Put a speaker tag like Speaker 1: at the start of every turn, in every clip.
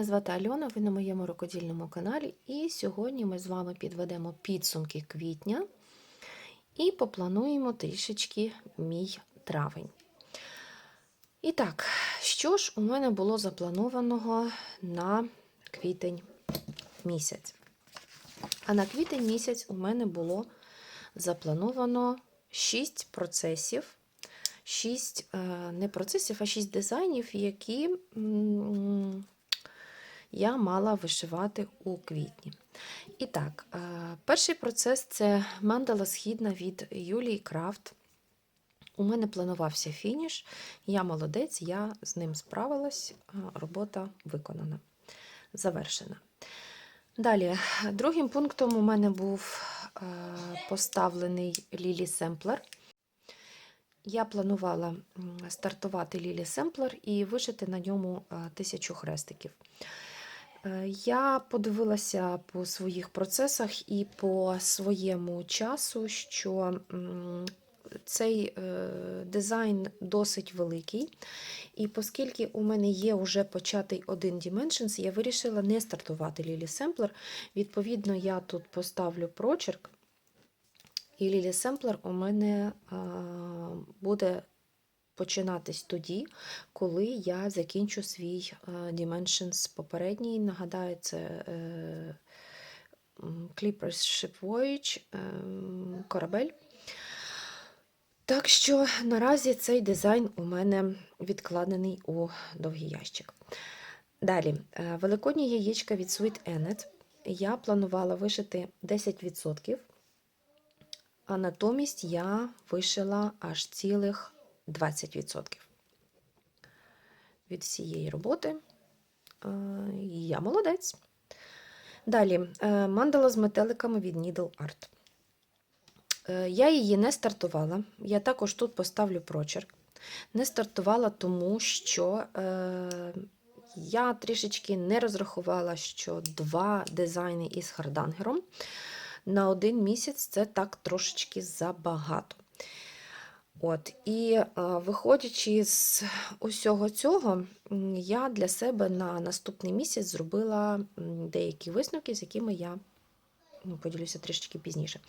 Speaker 1: Мене звати Альона, ви на моєму рукодільному каналі, і сьогодні ми з вами підведемо підсумки квітня і поплануємо трішечки мій травень. І так, що ж у мене було запланованого на квітень місяць? А на квітень місяць у мене було заплановано 6 процесів. Шість е, не процесів, а шість дизайнів, які я мала вишивати у квітні. І так, е, перший процес це мандала східна від Юлії Крафт. У мене планувався фініш, я молодець, я з ним справилась, е, робота виконана, завершена. Далі, другим пунктом у мене був е, поставлений Лілі Семплер. Я планувала стартувати Лілі Семплер і вишити на ньому тисячу хрестиків. Е, Я подивилася по своїх процесах і по своєму часу, що цей е, дизайн досить великий. І оскільки у мене є вже початий один Dimensions, я вирішила не стартувати Лілі Семплер. Відповідно, я тут поставлю прочерк. І Лілі Семплер у мене буде починатись тоді, коли я закінчу свій а, Dimensions попередній. Нагадаю, це е, Clippers Ship Voyage, е, корабель. Так що наразі цей дизайн у мене відкладений у довгий ящик. Далі, е, великодні яєчка від Sweet Ennet. Я планувала вишити 10%. А натомість я вишила аж цілих 20% від всієї роботи. Е, Я молодець. Далі е, мандала з метеликами від Needle Art. Е, Я її не стартувала. Я також тут поставлю прочерк. Не стартувала, тому що е, я трішечки не розрахувала, що два дизайни із хардангером на один місяць це так трошечки забагато. От, І е, виходячи з усього цього, я для себе на наступний місяць зробила деякі висновки, з якими я ну, поділюся трішечки пізніше.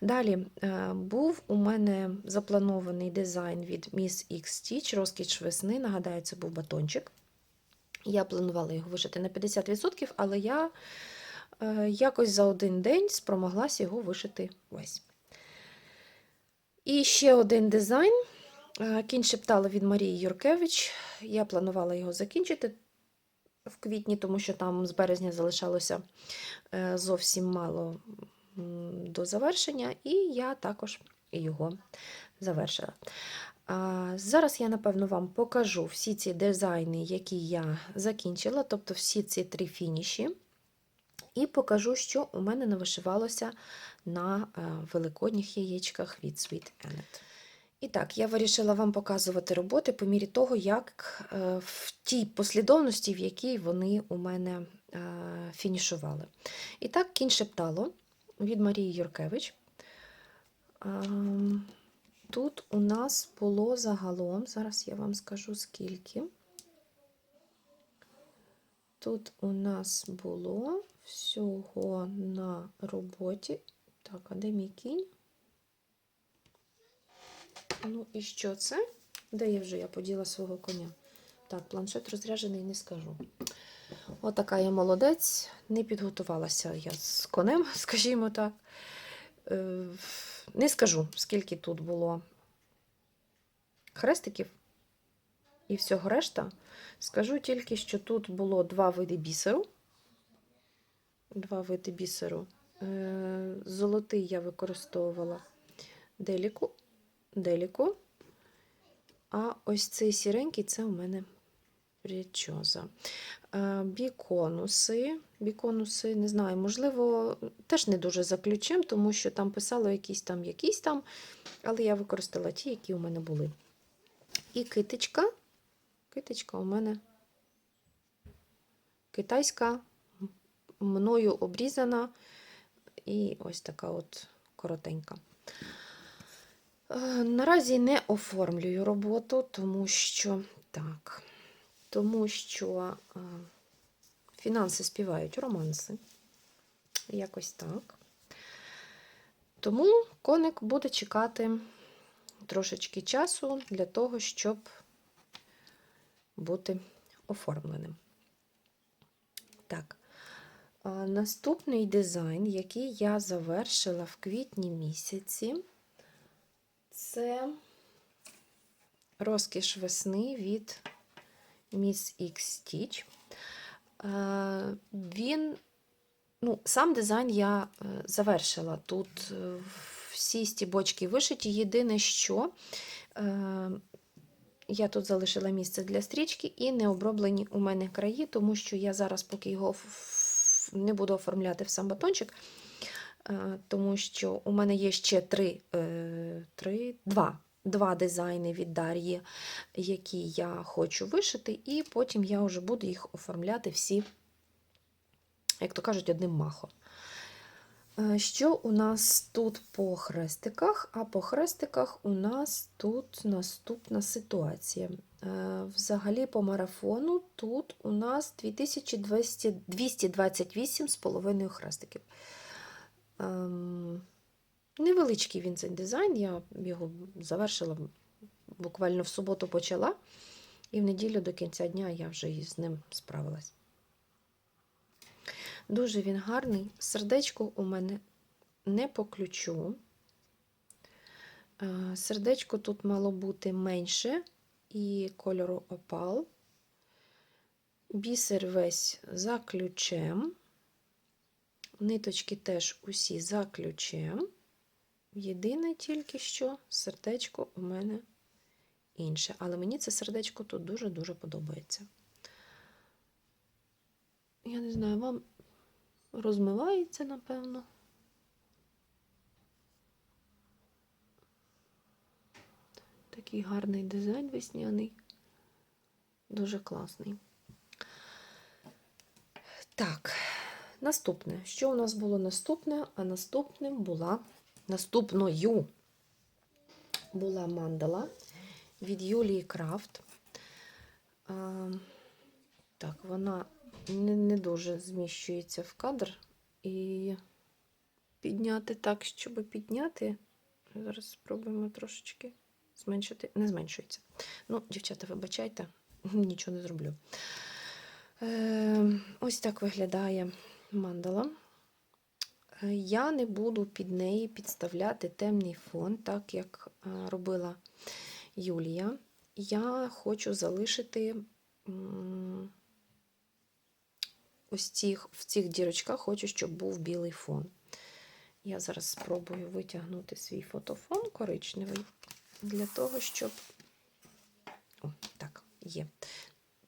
Speaker 1: Далі е, був у мене запланований дизайн від Miss X Stitch, розкіч весни. Нагадаю, це був батончик. Я планувала його вишити на 50%, але я е, якось за один день спромоглася його вишити весь. І ще один дизайн. Кінь шептала від Марії Юркевич. Я планувала його закінчити в квітні, тому що там з березня залишалося е, зовсім мало до завершення, і я також його завершила. Зараз я, напевно, вам покажу всі ці дизайни, які я закінчила, тобто всі ці три фініші, і покажу, що у мене навишивалося на е, великодніх яєчках від Sweet Ennet. І так, я вирішила вам показувати роботи по мірі того, як е, в тій послідовності, в якій вони у мене е, фінішували. І так, кінь шептало від Марії Юркевич. Ем, Тут у нас було загалом, зараз я вам скажу скільки. Тут у нас було всього на роботі. Так, а де мій кінь? Ну і що це? Де я вже я поділа свого коня? Так, планшет розряджений, не скажу. Отака я молодець. Не підготувалася я з конем, скажімо так. Е, Не скажу, скільки тут було хрестиків і всього решта. Скажу тільки, що тут було два види бісеру. Два види бісеру. Е, Золотий я використовувала деліку, деліку. А ось цей сіренький це у мене прічоза. Е, Біконуси. Біконуси, не знаю, можливо, теж не дуже за ключем, тому що там писало якісь там, якісь там, але я використала ті, які у мене були. І китичка. Китичка у мене китайська, мною обрізана. І ось така от коротенька. Е, Наразі не оформлюю роботу, тому що так. тому що е, фінанси співають романси. Якось так. Тому коник буде чекати трошечки часу для того, щоб бути оформленим. Так, наступний дизайн, який я завершила в квітні місяці, це розкіш весни від Miss X Stitch. Він, ну, сам дизайн я е, завершила. Тут е, всі стібочки вишиті. Єдине, що е, я тут залишила місце для стрічки і не оброблені у мене краї, тому що я зараз, поки його ф- не буду оформляти в сам батончик, е, тому що у мене є ще три, е, три два, два дизайни від Дар'ї, які я хочу вишити, і потім я вже буду їх оформляти всі, як то кажуть, одним махом. Е, Що у нас тут по хрестиках? А по хрестиках у нас тут наступна ситуація. Е, Взагалі по марафону тут у нас 2200 228 з половиною хрестиків. Ем, Невеличкий він цей дизайн, я його завершила буквально в суботу почала, і в неділю до кінця дня я вже із ним справилась. Дуже він гарний. Сердечко у мене не по ключу. Е, Сердечко тут мало бути менше і кольору опал. Бісер весь за ключем. Ниточки теж усі за ключем. Єдине тільки що сердечко у мене інше. Але мені це сердечко тут дуже-дуже подобається. Я не знаю, вам розмивається, напевно. Такий гарний дизайн весняний. Дуже класний. Так, наступне. Що у нас було наступне? А наступним була наступною була мандала від Юлії Крафт. А, так, вона не, не дуже зміщується в кадр. І підняти так, щоб підняти. Зараз спробуємо трошечки зменшити. Не зменшується. Ну, дівчата, вибачайте, нічого не зроблю. Е, ось так виглядає мандала. Е, Я не буду під неї підставляти темний фон, так як е, робила Юлія. Я хочу залишити ось цих, в цих дірочках, хочу, щоб був білий фон. Я зараз спробую витягнути свій фотофон коричневий для того, щоб. О, так, є.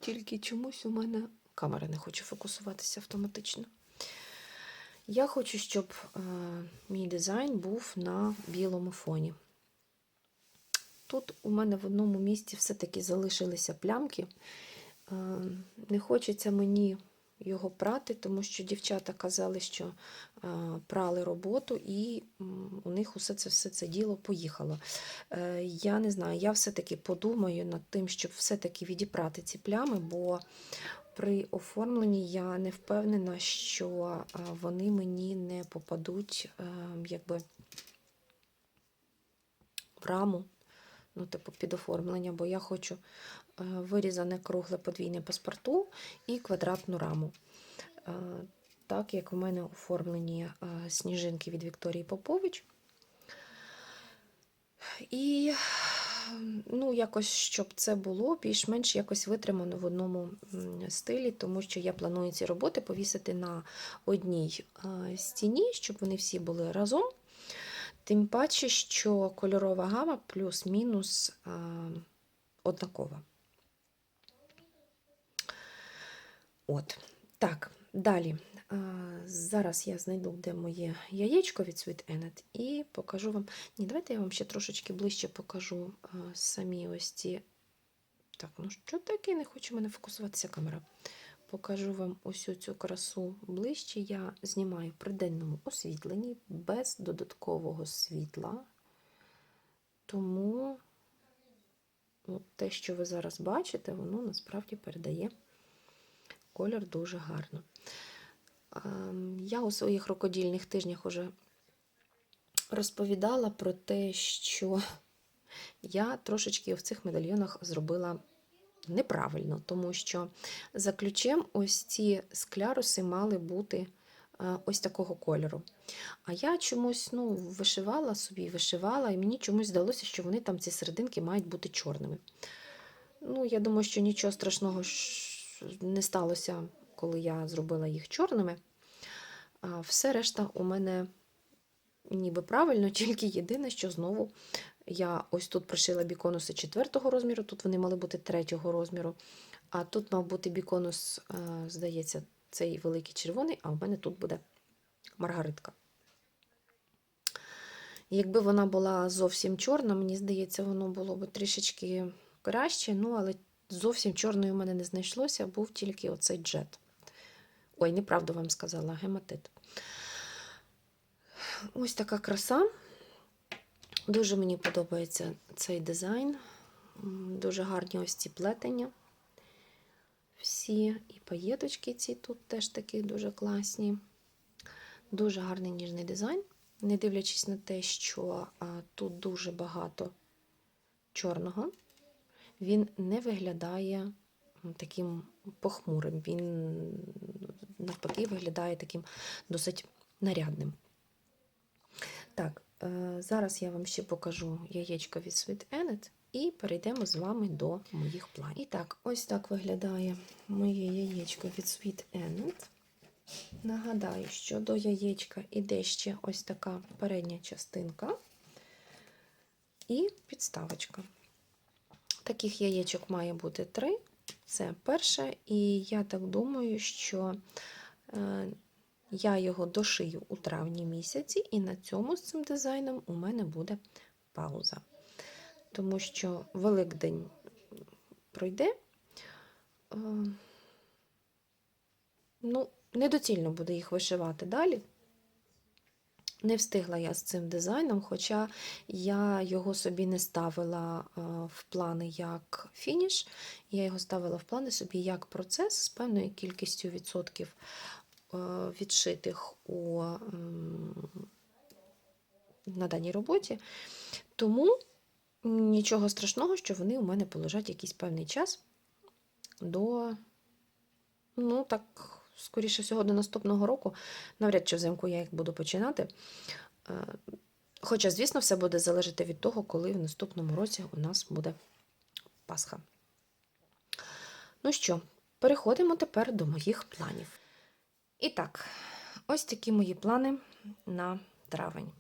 Speaker 1: Тільки чомусь у мене камера не хоче фокусуватися автоматично. Я хочу, щоб е, мій дизайн був на білому фоні. Тут у мене в одному місці все-таки залишилися плямки. Е, не хочеться мені його прати, тому що дівчата казали, що е, прали роботу, і у них усе це все це діло поїхало. Е, я не знаю, я все-таки подумаю над тим, щоб все-таки відіпрати ці плями, бо при оформленні я не впевнена, що е, вони мені не попадуть якби в раму, ну, типу, під оформлення, бо я хочу вирізане кругле подвійне паспорту і квадратну раму. Е, Так як у мене оформлені е, сніжинки від Вікторії Попович. І ну, якось, щоб це було більш-менш якось витримано в одному стилі, тому що я планую ці роботи повісити на одній е, стіні, щоб вони всі були разом. Тим паче, що кольорова гама плюс-мінус е, однакова. От, так, далі. Зараз я знайду, де моє яєчко від Sweet Ennet, і покажу вам. Ні, давайте я вам ще трошечки ближче покажу самі ось ці. Так, ну що таке? Не хоче мене фокусуватися камера. Покажу вам ось цю красу ближче. Я знімаю при денному освітленні без додаткового світла. Тому от те, що ви зараз бачите, воно насправді передає колір дуже гарно. Ем, Я у своїх рукодільних тижнях уже розповідала про те, що я трошечки в цих медальйонах зробила неправильно, тому що за ключем ось ці скляруси мали бути е, ось такого кольору. А я чомусь ну, вишивала собі, вишивала, і мені чомусь здалося, що вони там ці серединки мають бути чорними. Ну, я думаю, що нічого страшного не сталося, коли я зробила їх чорними. Все решта у мене ніби правильно, тільки єдине, що знову я ось тут пришила біконуси четвертого розміру, тут вони мали бути третього розміру. А тут мав бути біконус, е, здається, цей великий червоний, а в мене тут буде маргаритка. Якби вона була зовсім чорна, мені здається, воно було б трішечки краще, ну, але зовсім чорної в мене не знайшлося, був тільки оцей джет. Ой, неправду вам сказала, гематит. Ось така краса. Дуже мені подобається цей дизайн. Дуже гарні ось ці плетення. Всі і паєточки ці тут теж такі дуже класні. Дуже гарний ніжний дизайн. Не дивлячись на те, що а, тут дуже багато чорного, він не виглядає таким похмурим. Він навпаки виглядає таким досить нарядним. Так, е, зараз я вам ще покажу яєчко від Sweet Enid і перейдемо з вами до моїх планів. І так, ось так виглядає моє яєчко від Sweet Enid. Нагадаю, що до яєчка іде ще ось така передня частинка і підставочка. Таких яєчок має бути три. Це перше, і я так думаю, що е, я його дошию у травні місяці, і на цьому з цим дизайном у мене буде пауза. Тому що Великдень пройде. Е, Ну, недоцільно буде їх вишивати далі. Не встигла я з цим дизайном, хоча я його собі не ставила е, в плани як фініш, я його ставила в плани собі як процес з певною кількістю відсотків е, відшитих у, на даній роботі. Тому нічого страшного, що вони у мене полежать якийсь певний час до, ну так, скоріше всього, до наступного року. Навряд чи взимку я їх буду починати. Е, Хоча, звісно, все буде залежати від того, коли в наступному році у нас буде Пасха. Ну що, переходимо тепер до моїх планів. І так, ось такі мої плани на травень.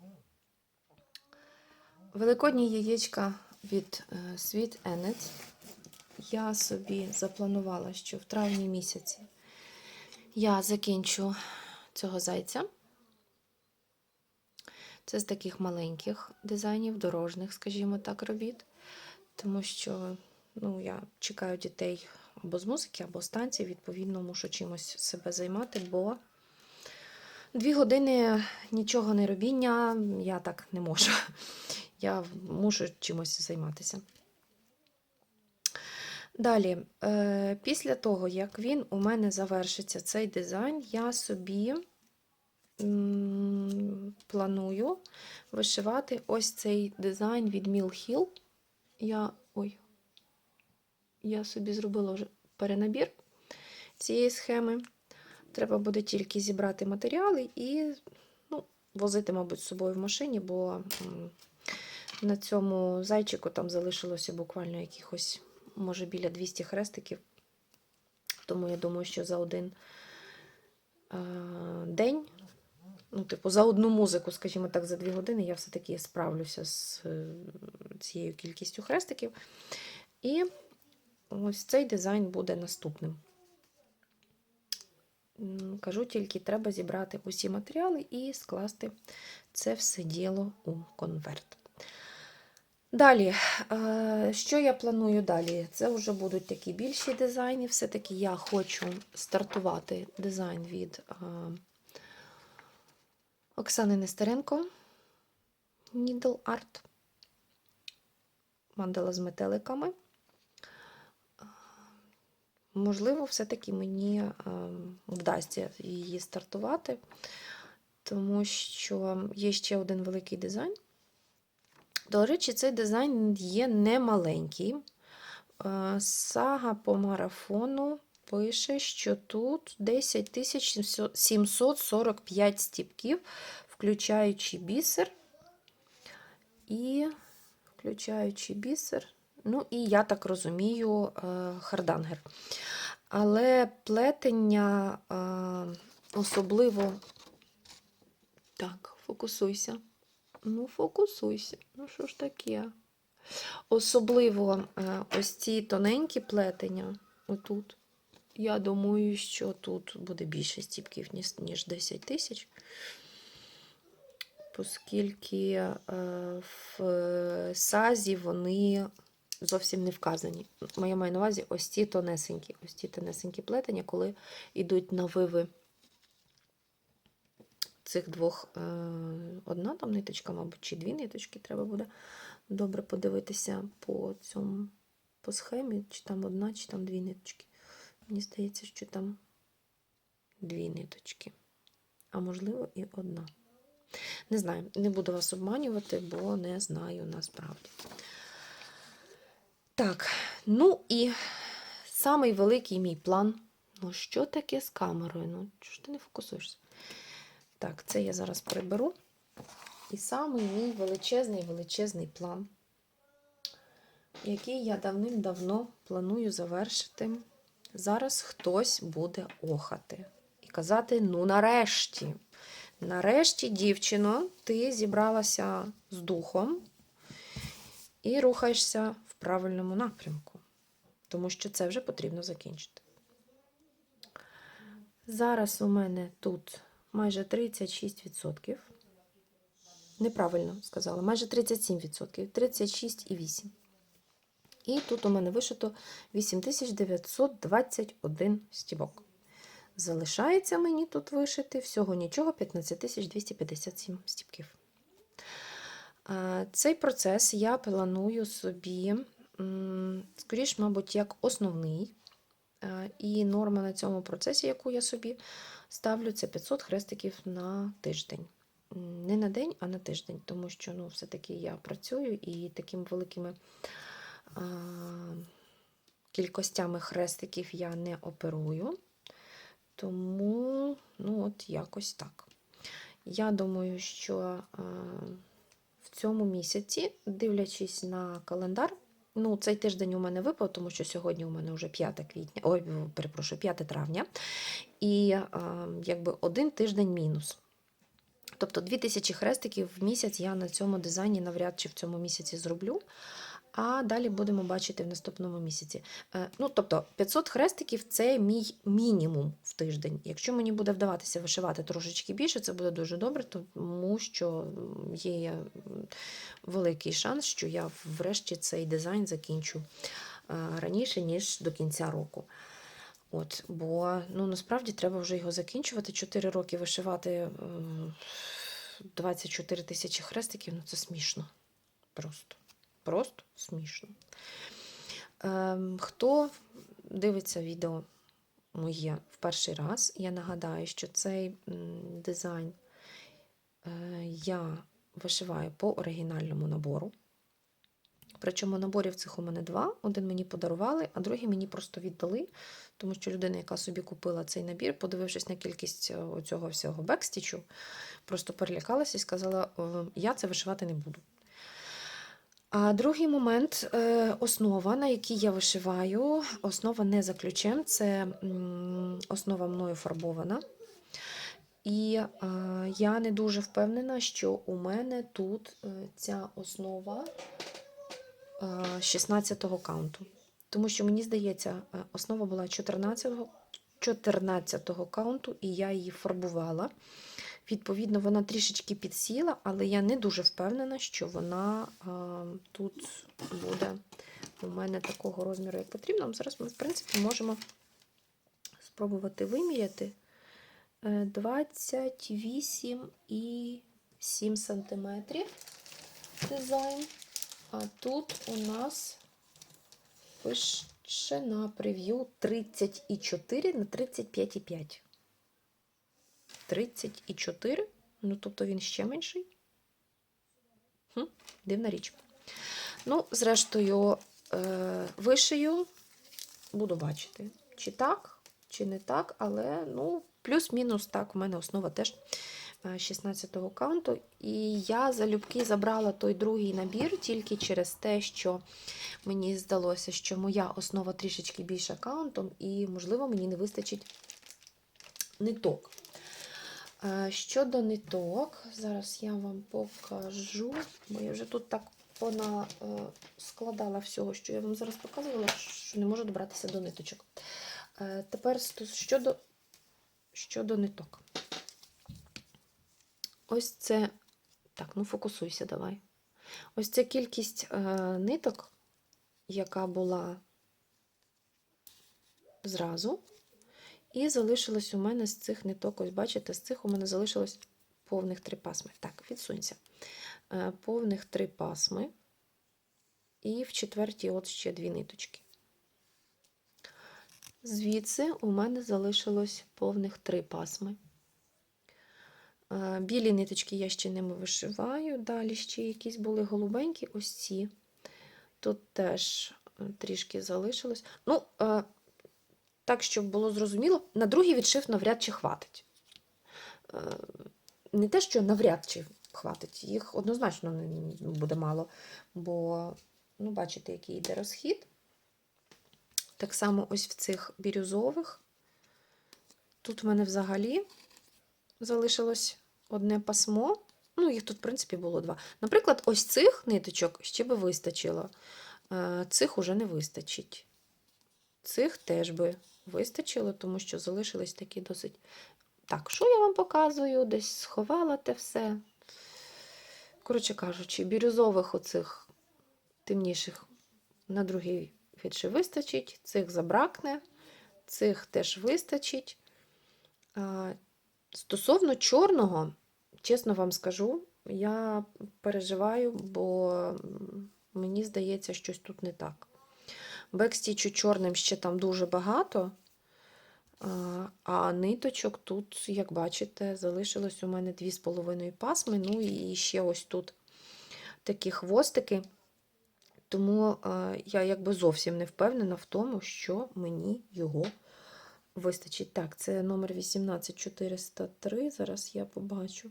Speaker 1: Великодні яєчка від е, Sweet Enid. Я собі запланувала, що в травні місяці я закінчу цього зайця. Це з таких маленьких дизайнів, дорожних, скажімо так, робіт. Тому що ну, я чекаю дітей або з музики, або з танців, відповідно, мушу чимось себе займати, бо дві години нічого не робіння я так не можу. Я мушу чимось займатися. Далі, е, після того, як він у мене завершиться цей дизайн, я собі планую вишивати ось цей дизайн від Mill Hill. Я, ой, я собі зробила вже перенабір цієї схеми. Треба буде тільки зібрати матеріали і ну, возити, мабуть, з собою в машині, бо на цьому зайчику там залишилося буквально якихось, може, біля 200 хрестиків. Тому я думаю, що за один е, день, ну, типу, за одну музику, скажімо так, за дві години, я все-таки справлюся з е, цією кількістю хрестиків. І ось цей дизайн буде наступним. Кажу тільки, треба зібрати усі матеріали і скласти це все діло у конверт. Далі, е, що я планую далі? Це вже будуть такі більші дизайни. Все-таки я хочу стартувати дизайн від е, Оксани Нестеренко. Needle Art. Мандала з метеликами. можливо, все-таки мені е, вдасться її стартувати, тому що є ще один великий дизайн. До речі, цей дизайн є немаленький. Е, Сага по марафону пише, що тут 10 745 стіпків, включаючи бісер. І включаючи бісер. Ну, і я так розумію, е, хардангер. Але плетення е, особливо. Так, фокусуйся. Ну, фокусуйся. Ну, що ж таке? Особливо е, ось ці тоненькі плетення, отут. Я думаю, що тут буде більше стіпків, ніж, ніж 10 тисяч. Оскільки е, в сазі вони зовсім не вказані. Я маю на увазі ось ці тонесенькі, ось ці тонесенькі плетення, коли йдуть на виви цих двох, е, одна там ниточка, мабуть, чи дві ниточки треба буде добре подивитися по цьому, по схемі, чи там одна, чи там дві ниточки. Мені здається, що там дві ниточки, а можливо і одна. Не знаю, не буду вас обманювати, бо не знаю насправді. Так, ну і самий великий мій план. Ну, що таке з камерою? Ну, чого ж ти не фокусуєшся? Так, це я зараз приберу. І самий мій величезний величезний план, який я давним-давно планую завершити. Зараз хтось буде охати і казати: ну, нарешті, нарешті, дівчино, ти зібралася з духом і рухаєшся в правильному напрямку, тому що це вже потрібно закінчити. Зараз у мене тут майже 36%. Неправильно сказала, майже 37%, 36,8%. І тут у мене вишито 8921 стібок. Залишається мені тут вишити всього нічого 15257 стібків. Цей процес я планую собі, скоріш, мабуть, як основний. І норма на цьому процесі, яку я собі ставлю, це 500 хрестиків на тиждень. Не на день, а на тиждень, тому що ну, все-таки я працюю і такими великими а, кількостями хрестиків я не оперую. Тому, ну, от якось так. Я думаю, що а, в цьому місяці, дивлячись на календар, ну, цей тиждень у мене випав, тому що сьогодні у мене вже 5 квітня, ой, перепрошую, 5 травня, і а, якби один тиждень мінус. Тобто 2000 хрестиків в місяць я на цьому дизайні навряд чи в цьому місяці зроблю. А далі будемо бачити в наступному місяці. Е, Ну, тобто 500 хрестиків це мій мінімум в тиждень. Якщо мені буде вдаватися вишивати трошечки більше, це буде дуже добре, тому що є великий шанс, що я врешті цей дизайн закінчу е, раніше, ніж до кінця року. От, Бо ну, насправді треба вже його закінчувати. 4 роки вишивати 24 тисячі хрестиків ну це смішно. Просто Просто смішно. Ем, Хто дивиться відео моє в перший раз, я нагадаю, що цей дизайн е, я вишиваю по оригінальному набору. Причому наборів цих у мене два. Один мені подарували, а другий мені просто віддали, тому що людина, яка собі купила цей набір, подивившись на кількість е, цього всього бекстічу, просто перелякалася і сказала: я це вишивати не буду. А другий момент е, основа, на якій я вишиваю, основа не за ключем, це основа мною фарбована. І е, я не дуже впевнена, що у мене тут е, ця основа 16-го каунту. Тому що, мені здається, основа була 14-го 14 каунту, і я її фарбувала. Відповідно, вона трішечки підсіла, але я не дуже впевнена, що вона а, тут буде у мене такого розміру, як потрібно. Зараз ми, в принципі, можемо спробувати виміряти 28,7 см дизайн. А тут у нас пиш Ще на прев'ю 34 на 35,5. 34? Ну, тобто він ще менший. Хм, дивна річ. Ну, зрештою, е, вишию, буду бачити, чи так, чи не так, але ну, плюс-мінус так, у мене основа теж 16-го каунту. І я залюбки забрала той другий набір тільки через те, що мені здалося, що моя основа трішечки більша каунтом, і, можливо, мені не вистачить ниток. Е, Щодо ниток, зараз я вам покажу, бо я вже тут так вона складала всього, що я вам зараз показувала, що не можу добратися до ниточок. Е, Тепер щодо, щодо ниток. Ось це. Так, ну фокусуйся, давай. Ось ця кількість е, ниток, яка була зразу. І залишилось у мене з цих ниток, ось бачите, з цих у мене залишилось повних три пасми. Так, відсунься. Е, Повних три пасми. І в четвертій от ще дві ниточки. Звідси у мене залишилось повних три пасми. Е, Білі ниточки я ще ними вишиваю. Далі ще якісь були голубенькі, ось ці. Тут теж е, трішки залишилось. Ну, так, щоб було зрозуміло, на другий відшив навряд чи хватить. Е, Не те, що навряд чи хватить, їх однозначно буде мало, бо, ну, бачите, який йде розхід. Так само ось в цих бірюзових. Тут в мене взагалі залишилось одне пасмо. Ну, їх тут, в принципі, було два. Наприклад, ось цих ниточок ще би вистачило. Е, Цих уже не вистачить. Цих теж би вистачило, тому що залишились такі досить. Так, що я вам показую? Десь сховала те все. Коротше кажучи, бірюзових оцих темніших на другий відшив вистачить, цих забракне, цих теж вистачить. Стосовно чорного, чесно вам скажу, я переживаю, бо мені здається, щось тут не так. Бекстічу чорним ще там дуже багато, а, ниточок тут, як бачите, залишилось у мене 2,5 пасми. Ну і ще ось тут такі хвостики. Тому я якби зовсім не впевнена в тому, що мені його вистачить. Так, це номер 18403. Зараз я побачу.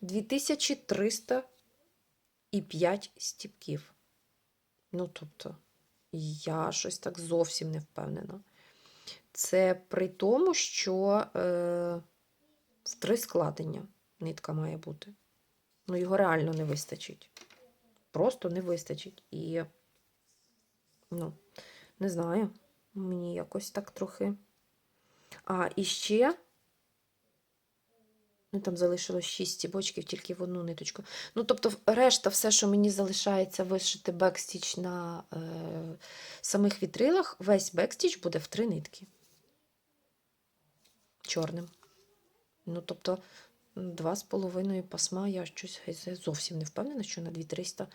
Speaker 1: 2305 стіпків. Ну, тобто, я щось так зовсім не впевнена. Це при тому, що е, в три складення нитка має бути. Ну, його реально не вистачить. Просто не вистачить. І, ну, не знаю, мені якось так трохи. А, і ще. Ну, там залишилось 6 стібочків тільки в одну ниточку. Ну, тобто, решта, все, що мені залишається вишити бекстіч на е, самих вітрилах, весь бекстіч буде в три нитки. Чорним. Ну, тобто, два з половиною пасма, я щось зовсім не впевнена, що на 2300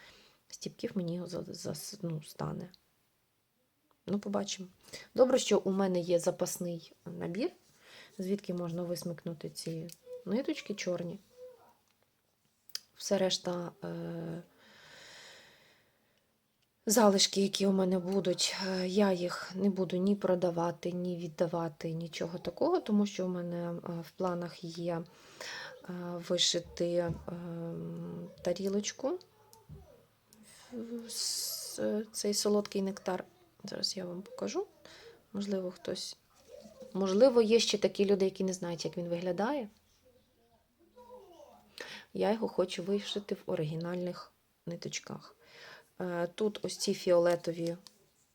Speaker 1: стіпків мені за, за, ну, стане. Ну, побачимо. Добре, що у мене є запасний набір, звідки можна висмикнути ці ниточки чорні. Все решта е- залишки, які у мене будуть, е, я їх не буду ні продавати, ні віддавати, нічого такого, тому що у мене е, в планах є е, вишити тарілочку, цей солодкий нектар. Зараз я вам покажу. Можливо, хтось. Можливо, є ще такі люди, які не знають, як він виглядає. Я його хочу вишити в оригінальних ниточках. Е, Тут ось ці фіолетові,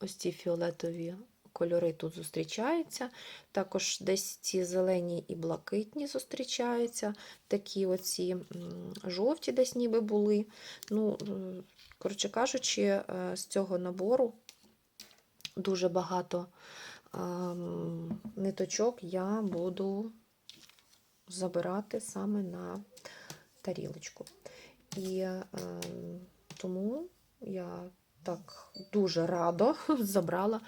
Speaker 1: ось ці фіолетові кольори тут зустрічаються. Також десь ці зелені і блакитні зустрічаються. Такі оці жовті десь ніби були. Ну, е, коротше кажучи, е, з цього набору дуже багато ниточок я буду забирати саме на тарілочку. І ем, тому я так дуже радо забрала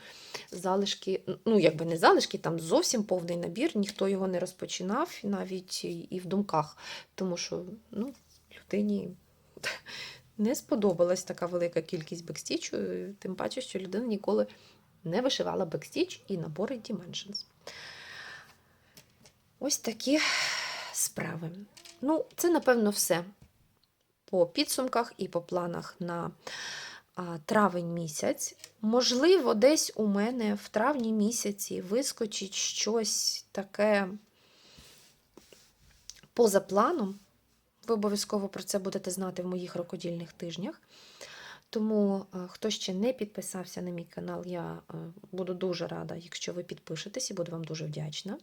Speaker 1: залишки, ну, якби не залишки, там зовсім повний набір, ніхто його не розпочинав, навіть і в думках, тому що ну, людині не сподобалась така велика кількість бекстічу, тим паче, що людина ніколи не вишивала бекстіч і набори Dimensions. Ось такі справи. Ну, це, напевно, все по підсумках і по планах на травень місяць. Можливо, десь у мене в травні місяці вискочить щось таке поза планом. Ви обов'язково про це будете знати в моїх рукодільних тижнях. Тому, е, хто ще не підписався на мій канал, я е, буду дуже рада, якщо ви підпишетесь, і буду вам дуже вдячна.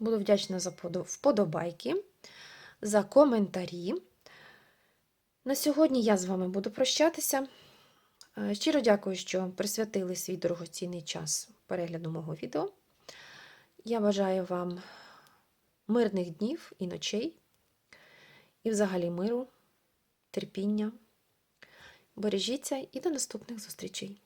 Speaker 1: Буду вдячна за вподобайки, за коментарі. На сьогодні я з вами буду прощатися. Е, Щиро дякую, що присвятили свій дорогоцінний час перегляду мого відео. Я бажаю вам мирних днів і ночей, і взагалі миру, терпіння. Бережіться і до наступних зустрічей!